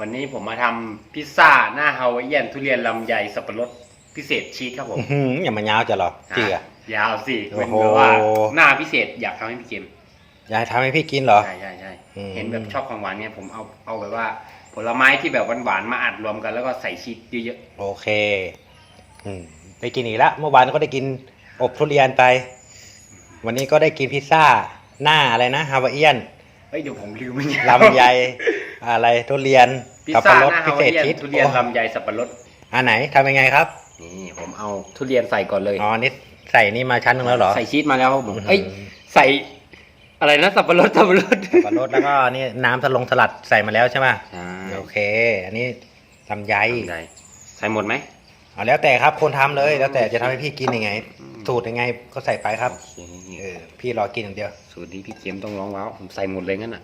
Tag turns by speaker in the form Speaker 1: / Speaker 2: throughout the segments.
Speaker 1: วันนี้ผมมาทำพิซซ่าหน้าฮาวายเอียนทุเรียนลำไยสับปะรดพิเศษชีสครับผม
Speaker 2: อื้อหืออย่ามายาวจะหรอจริงอะ
Speaker 1: ยาวสิเป็น
Speaker 2: โอ้โห
Speaker 1: แบบว่าหน้าพิเศษอยากทำให้พี่เกม
Speaker 2: อยากให้ทำให้พี่กินเหรอ
Speaker 1: ใช่ใช่ใช่
Speaker 2: อืม
Speaker 1: เห็นแบบชอบของหวานเนี่ยผมเอาเอาแบบว่า ผลไม้ที่แบบหวานๆมาอัดรวมกันแล้วก็ใส่ชีสเยอะ
Speaker 2: โอเค อืมไปกินอีกแล้วเมื่อวานก็ได้กินอบทุเรียนไป วันนี้ก็ได้กินพิซซ่าหน้าอะไรนะฮาวายเอียน
Speaker 1: ๆเฮ้ยเดี๋ยวผมลืมมัน
Speaker 2: ลำไย อะไรทุเรียน
Speaker 1: พิซ
Speaker 2: สับ
Speaker 1: ซ่า
Speaker 2: ปะรด
Speaker 1: หน้า
Speaker 2: พิ
Speaker 1: ฮาวา
Speaker 2: เศ
Speaker 1: ย
Speaker 2: ษ
Speaker 1: เอียน
Speaker 2: ชีส
Speaker 1: ทุเรียน
Speaker 2: โอ้
Speaker 1: ลำไยสับปะรด
Speaker 2: อันไหนทำยังไงครับ
Speaker 1: นี่ผมเอาทุเรียนใส่ก่อนเลย
Speaker 2: อ๋อนี่ใส่นี่มาชั้นหนึงแล้วเหรอ
Speaker 1: ใส่ชีสมาแล้วครับผม
Speaker 2: อื้อหือ
Speaker 1: เอ้ยใส่อะไรนะสับปะรดสับปะรด
Speaker 2: สับปะรดแล้วก็นี่น้ำสลงสลัดใส่มาแล้วใช่ไหม
Speaker 1: ใช่
Speaker 2: โอเค อันนี้ลำไย
Speaker 1: ใส่ใส่หมดไหม
Speaker 2: เอาแล้วแต่ครับคนทำเลยแล้วแต่จะทำให้พี่กินยังไง สูตรยังไงก็ใส่ไปครับ
Speaker 1: โอเค
Speaker 2: เออพี่รอกินอย่างเดียว
Speaker 1: สูตรนี้พี่เกมต้องร้องว้าวผมใส่หมดเลยงั้นน่ะ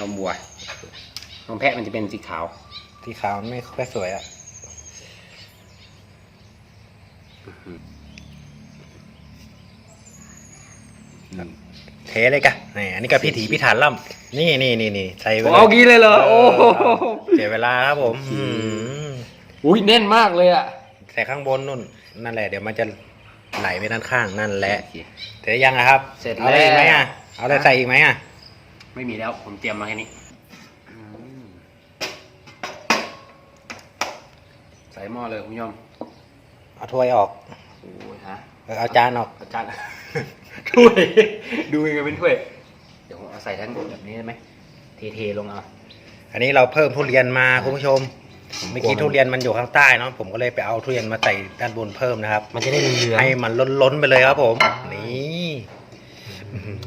Speaker 1: นมบัวนมแพะมันจะเป็นสีขาว
Speaker 2: ที่ขาวมันไม่ค่อยสวยอะเทเลยกะนี่อันนี้ก็พิถีพิถันล่ำนี่นี่นี่นี่ใส่ไป
Speaker 1: ผมเอากี้เลยเหรอโอ้โห
Speaker 2: เสียเวลาครับผม
Speaker 1: โอเค
Speaker 2: อืม
Speaker 1: อุ้ยแน่นมากเลยอะ
Speaker 2: ใส่ข้างบนนู่นนั่นแหละเดี๋ยวมันจะไหลไปด้านข้างนั่นแหละ
Speaker 1: โอเค
Speaker 2: เสร็จยังนะครับ
Speaker 1: เสร็จ
Speaker 2: เอาอะไรอีกไหม
Speaker 1: แล้ว
Speaker 2: อะเอาอะไรใส่อีกไหมอะ
Speaker 1: ไม่มีแล้วผมเตรียมมาแค่นี้อืมใส่หม้อเลยคุณผู้ชม
Speaker 2: เอาถ้วยออก
Speaker 1: โอ้ยฮะ
Speaker 2: เออเอาจานออก
Speaker 1: อาจารย์ถ้วย ดูยังไงเป็นถ้วย เดี๋ยวผมเอาใส่ทั้งแบบนี้ได้ไหมเทๆลงเอา
Speaker 2: อันนี้เราเพิ่มทุเรียนมาคุณผู้ชม
Speaker 1: ผมกลัว
Speaker 2: เมื่อกี้ทุเรียนมันอยู่ข้างใต้เนาะผมก็เลยไปเอาทุเรียนมาใส่ด้านบนเพิ่มนะครับ
Speaker 1: มันจะได้เหลืองๆ
Speaker 2: ให้มันล้นๆไปเลยครับผม นี่อื้อหือ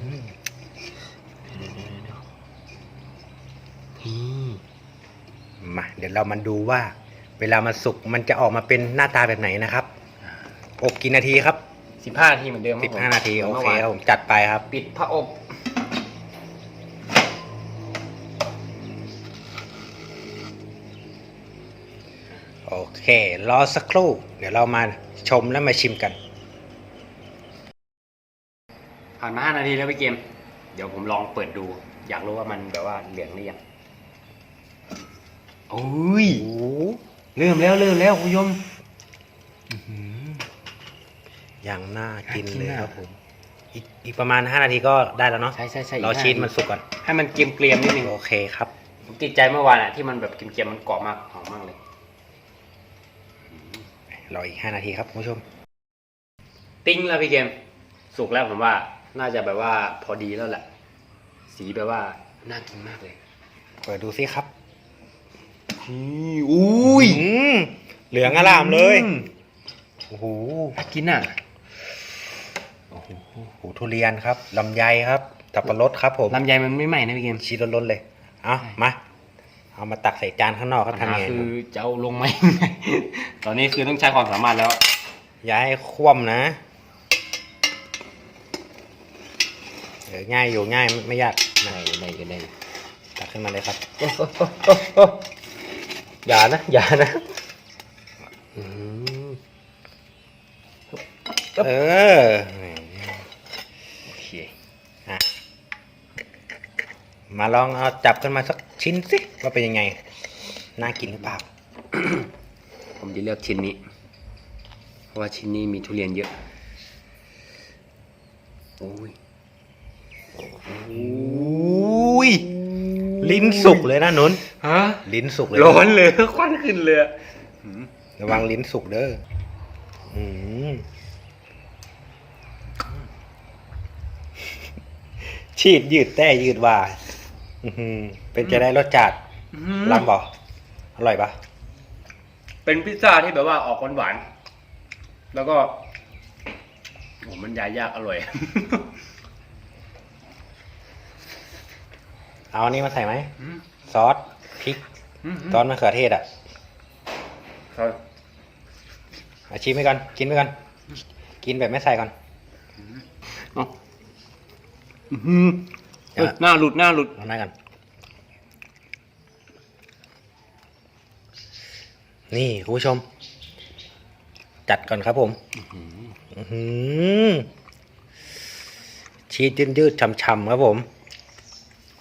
Speaker 1: อืม
Speaker 2: มาเดี๋ยวเรามาดูว่า เวลามันสุกมันจะออกมาเป็นหน้าตาแบบไหนนะครับอบกี่นาทีครับ
Speaker 1: สิบห้านาทีเหมือนเดิมครับผม
Speaker 2: 15นาทีโอ
Speaker 1: มื่
Speaker 2: เค
Speaker 1: วาน
Speaker 2: ครับผมจัดไปครับ
Speaker 1: ปิดผ้าอบ
Speaker 2: โอเค รอสักครู่ เดี๋ยวเรามาชมและมาชิมกัน
Speaker 1: ผ่านมาห้านาทีแล้วพี่เกม เดี๋ยวผมลองเปิดดู อยากรู้ว่ามันแบบว่าเหลืองหรือยัง โอ้ย
Speaker 2: โอ้
Speaker 1: เริ่มแล้วเริ่มแล้วคุณผู้ชม
Speaker 2: ยังน่ากิน
Speaker 1: น่ากิน
Speaker 2: เลย
Speaker 1: อะ
Speaker 2: ครับผม อีกอีกประมาณ 5 นาทีก็ได้แล้วเนาะ
Speaker 1: ใช่ใช่ใช่
Speaker 2: รอชีสมันสุกก่อน
Speaker 1: ให้มันเกรียมเกรียมๆนิดนึง
Speaker 2: โอเคครับ
Speaker 1: ผมติดใจเมื่อวานอะที่มันแบบเกรียมๆมันกรอบมากหอมมากเลย
Speaker 2: รออีก 5 นาทีครับคุณผู้ชม
Speaker 1: ติ้งแล้วพี่เกมสุกแล้วผมว่า น่าจะแบบว่าพอดีแล้วแหละ สีแบบว่าน่ากินมากเลย
Speaker 2: เปิดดูสิครับ
Speaker 1: อุ้ย
Speaker 2: อืมเหลืองอลามเลย โอ้โห
Speaker 1: น่ากินอะ
Speaker 2: โอ้โหโหทุเรียนครับ ลำไยครับสับปะรดครับผม
Speaker 1: ลำไยมันไม่ใหม่นะพี่เกม
Speaker 2: ชีสล้นๆเลย เอา
Speaker 1: ใช่
Speaker 2: มา เอามาตักใส่จานข้างนอกเขา
Speaker 1: ปัญหา
Speaker 2: ทำไง
Speaker 1: คือจะเอาลงไหม ตอนนี้คือต้องใช้ความสามารถแล้ว
Speaker 2: อย่าให้คว่ำนะเออง่ายอยู่ง่ายไม่ไม่ยาก
Speaker 1: ได้
Speaker 2: นะ
Speaker 1: ได้ได้
Speaker 2: ตักขึ้นมาเลยครับ
Speaker 1: อ ย่านะ อย่านะอืม
Speaker 2: เออ
Speaker 1: โอเค
Speaker 2: อะมาลองเอาจับขึ้นมาสักชิ้นสิว่าเป็นยังไง น่ากินหรือเปล่า
Speaker 1: ผมจะเลือกชิ้นนี้ เพราะว่าชิ้นนี้มีทุเรียนเยอะ โอ้ย
Speaker 2: อุ้ย ลิ้นสุกเลยนะนุน
Speaker 1: ฮะ
Speaker 2: ลิ้นสุกเลย
Speaker 1: ร้อนเลยควันขึ้นเลยอะ
Speaker 2: ระวังลิ้นสุกเด้ออืมฉีดยืดแต่ยืดว่าอื้อหือเป็นจะได้รสจัดลำบ่อร่อยปะ
Speaker 1: เป็นพิซซ่าที่แบบว่าออกหวานๆแล้วก็โอ้มันยายยากอร่อย
Speaker 2: เอาอันนี้มาใส่ไหม
Speaker 1: อืม
Speaker 2: ซอสพริกซอสมะเขือเทศอะ
Speaker 1: ครับ
Speaker 2: อาชิมไปก่อน กินไปก่อน กินแบบไม่ใส่ก่อน
Speaker 1: เอาอื้อหือเอ้ยหน้าหลุดหน้าหลุด
Speaker 2: ลองหน้ากัน นี่คุณผู้ชม จัดก่อนครับผมอื้อหือชีสยืดๆช่ำๆครับผม
Speaker 1: ข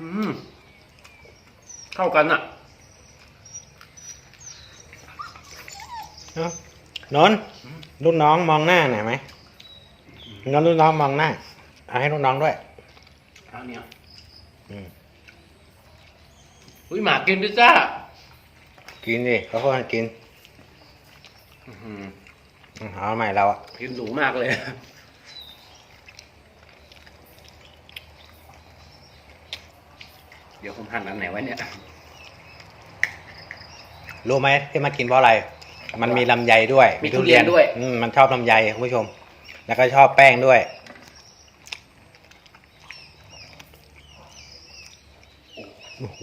Speaker 1: อ้านน
Speaker 2: ท์รุ่
Speaker 1: นน้
Speaker 2: อง
Speaker 1: มอ
Speaker 2: งหน้าหน่อยไหมงั้นรุ่นน้องมองหน้าเอาให้รุ่นน้องด้วย
Speaker 1: เอาเนี่ย
Speaker 2: อืม
Speaker 1: อุ้ยหมากินพิซซ่า
Speaker 2: กินดิเขาพูดให้กิน
Speaker 1: อื้อหือ
Speaker 2: อืมเอาใหม่เราอะ
Speaker 1: กินหรูมากเลย เดี๋ยวผม หั่นอันไหนไว้เนี่ย
Speaker 2: รู้ไหมที่มากินเพราะอะไร มันมีลำไยด้วย
Speaker 1: มีทุเรียนด้วย
Speaker 2: อืมมันชอบลำไยคุณผู้ชม แล้วก็ชอบแป้งด้วย โอ้โห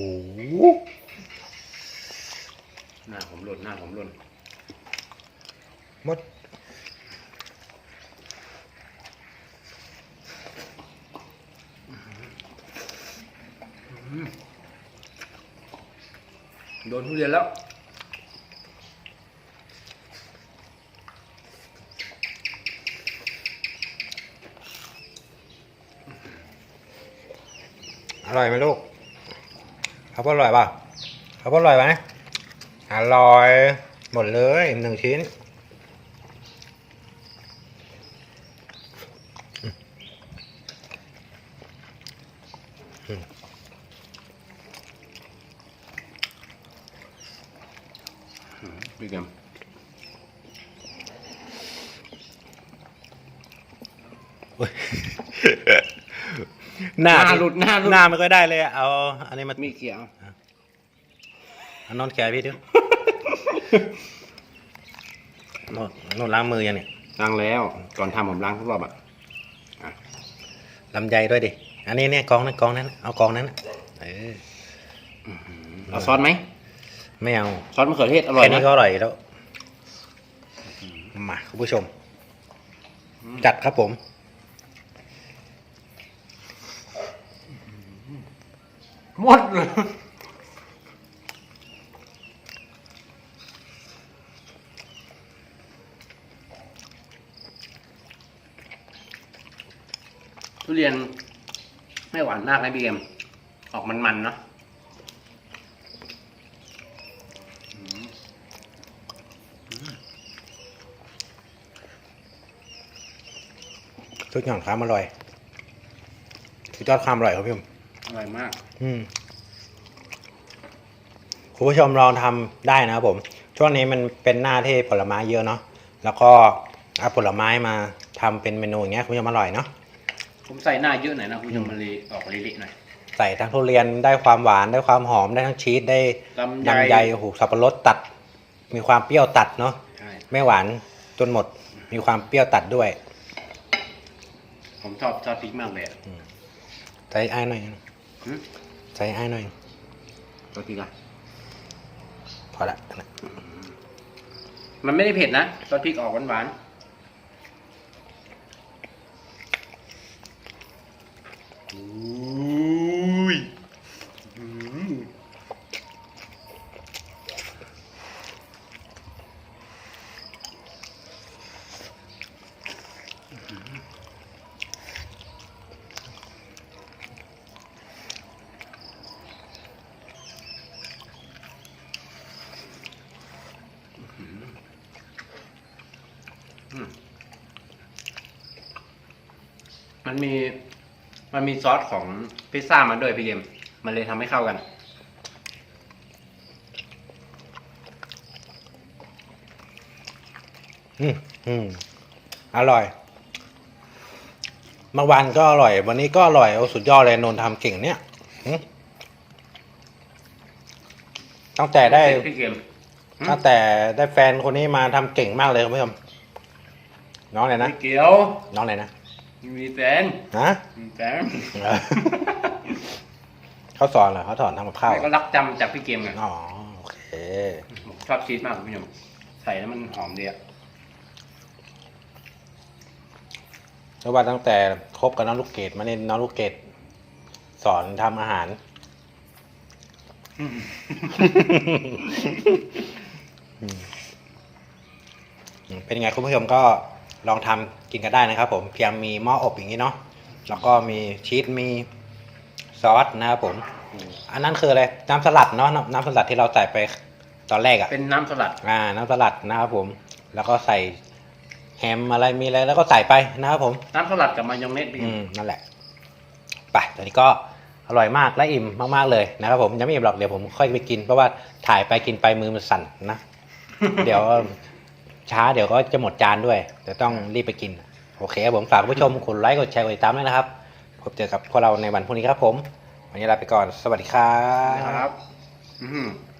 Speaker 1: หน้าผมหล่นหน้าผมหล่น
Speaker 2: มด
Speaker 1: ดนทุเรียนแล้ว
Speaker 2: อร่อยไหมลูกเขาพูดอร่อยป่ะเขาพูดอร่อยไหมอร่อย หมดเลยหนึ่งชิ้น
Speaker 1: พี่เกม
Speaker 2: หน้า
Speaker 1: หน้าหลุดหน้าหลุด
Speaker 2: หน้าไม่ค่อยได้เลยอะเอาอันนี้มา
Speaker 1: มีเขียว
Speaker 2: เอานอนแกะพี่ดิโนนโนนล้างมือยังเนี่ย
Speaker 1: ล้างแล้วก่อนทำผมล้างทุกรอบอะ
Speaker 2: ลำไยด้วยดิอันนี้เนี่ยกองนั้นกองนั้น เอากองนั้น เออ
Speaker 1: เอาซอสไหม
Speaker 2: ไม่เอา
Speaker 1: ซอสมะเขือเทศอร่อย
Speaker 2: แค่
Speaker 1: นะ
Speaker 2: นี้ก็อร่อยแล้ว มาคุณผู้ชม จัดครับผม
Speaker 1: หมดเลยทุเรียนไม่หวานมากนะพี่เกมออกมันๆเนาะ
Speaker 2: ทุกอย่างความอร่อยสุดยอดความอร่อยครับพี่ผม
Speaker 1: อร่อยมาก
Speaker 2: อืมคุณผู้ชมลองทำได้นะครับผม ช่วงนี้มันเป็นหน้าที่ผลไม้เยอะเนาะแล้วก็เอาผลไม้มาทำเป็นเมนูอย่างเงี้ยคุณผู้ชมอร่อยเนาะ
Speaker 1: ผมใส่หน้าเยอะหน่อยนะคุณผู้ชมมันเลยออกเละๆหน่อย
Speaker 2: ใส่ทั้งทุเรียนได้ความหวานได้ความหอมได้ทั้งชีสได้
Speaker 1: ลำไย
Speaker 2: ลำไยโอ้โหสับปะรดตัด มีความเปรี้ยวตัดเนาะ
Speaker 1: ใช่
Speaker 2: ไม่หวานจนหมด มีความเปรี้ยวตัดด้วย
Speaker 1: ผมชอบชอบพริกมากเลยอะ
Speaker 2: ใส่ไอ้ายหน่อย
Speaker 1: หึ
Speaker 2: ใส่ไอ้ายหน่อย
Speaker 1: ตัวพริกอะ
Speaker 2: พอละนะ
Speaker 1: มันไม่ได้เผ็ดนะซอสพริกออกหวานๆอุ้ มันมี มันมีซอสของพิซซ่ามาด้วยพี่เกมมันเลยทำให้เข้ากัน
Speaker 2: อืมอืมอร่อยเมื่อวานก็อร่อย วันนี้ก็อร่อยโอ้สุดยอดเลยนนท์ทำเก่งเนี่ยหึตั้งแต่ได้
Speaker 1: พี่เกม
Speaker 2: ตั้งแต่ได้แฟนคนนี้มาทำเก่งมากเลยคุณผู้ชม น้องไหนนะ
Speaker 1: ไม่เกี่ยว
Speaker 2: น้องไหนนะ
Speaker 1: มีแฟน
Speaker 2: ฮะ
Speaker 1: มีแฟน
Speaker 2: เออเขาสอนเหรอเขาสอนทำกับข้าว
Speaker 1: ไม่ก็รักจำจากพี่เกมไง
Speaker 2: อ๋อโอเค
Speaker 1: ผมชอบชีสมากคุณผู้ชมใส่แล้วมันหอมดีอะ
Speaker 2: เพราะว่าตั้งแต่คบกับน้องลูกเกดมาเนี่ยน้องลูกเกดสอนทำอาหารอืมเป็นยังไงคุณผู้ชมก็ ลองทำกินกันได้นะครับ ผมเพียงมีหม้ออบอย่างนี้เนาะแล้วก็มีชีสมีซอสนะครับผม อันนั้นคืออะไรน้ำสลัดเนาะน้ำน้ำสลัดที่เราใส่ไปตอนแรกอะ
Speaker 1: เป็นน้ำสลัด
Speaker 2: อ่า น้ำสลัดนะครับผม แล้วก็ใส่แฮมอะไรมีอะไรแล้วก็ใส่ไปนะครับผม
Speaker 1: น้ำสลัดกับมายองเนสพี่
Speaker 2: อืมนั่นแหละไปตอนนี้ก็อร่อยมากและอิ่มมากๆเลยนะครับผมยังไม่อิ่มหรอกเดี๋ยวผมค่อยไปกินเพราะว่าถ่ายไปกินไปมือมันสั่นนะ เดี๋ยว ช้าเดี๋ยวก็จะหมดจานด้วยเดี๋ยวต้องรีบไปกิน โอเคครับผมฝากผู้ชมกดไลค์กดแชร์กดติดตามด้วยนะครับพบเจอกับพวกเราในวันพรุ่งนี้ครับผม วันนี้ลาไปก่อนสวัสดีครับ
Speaker 1: ครับ อืม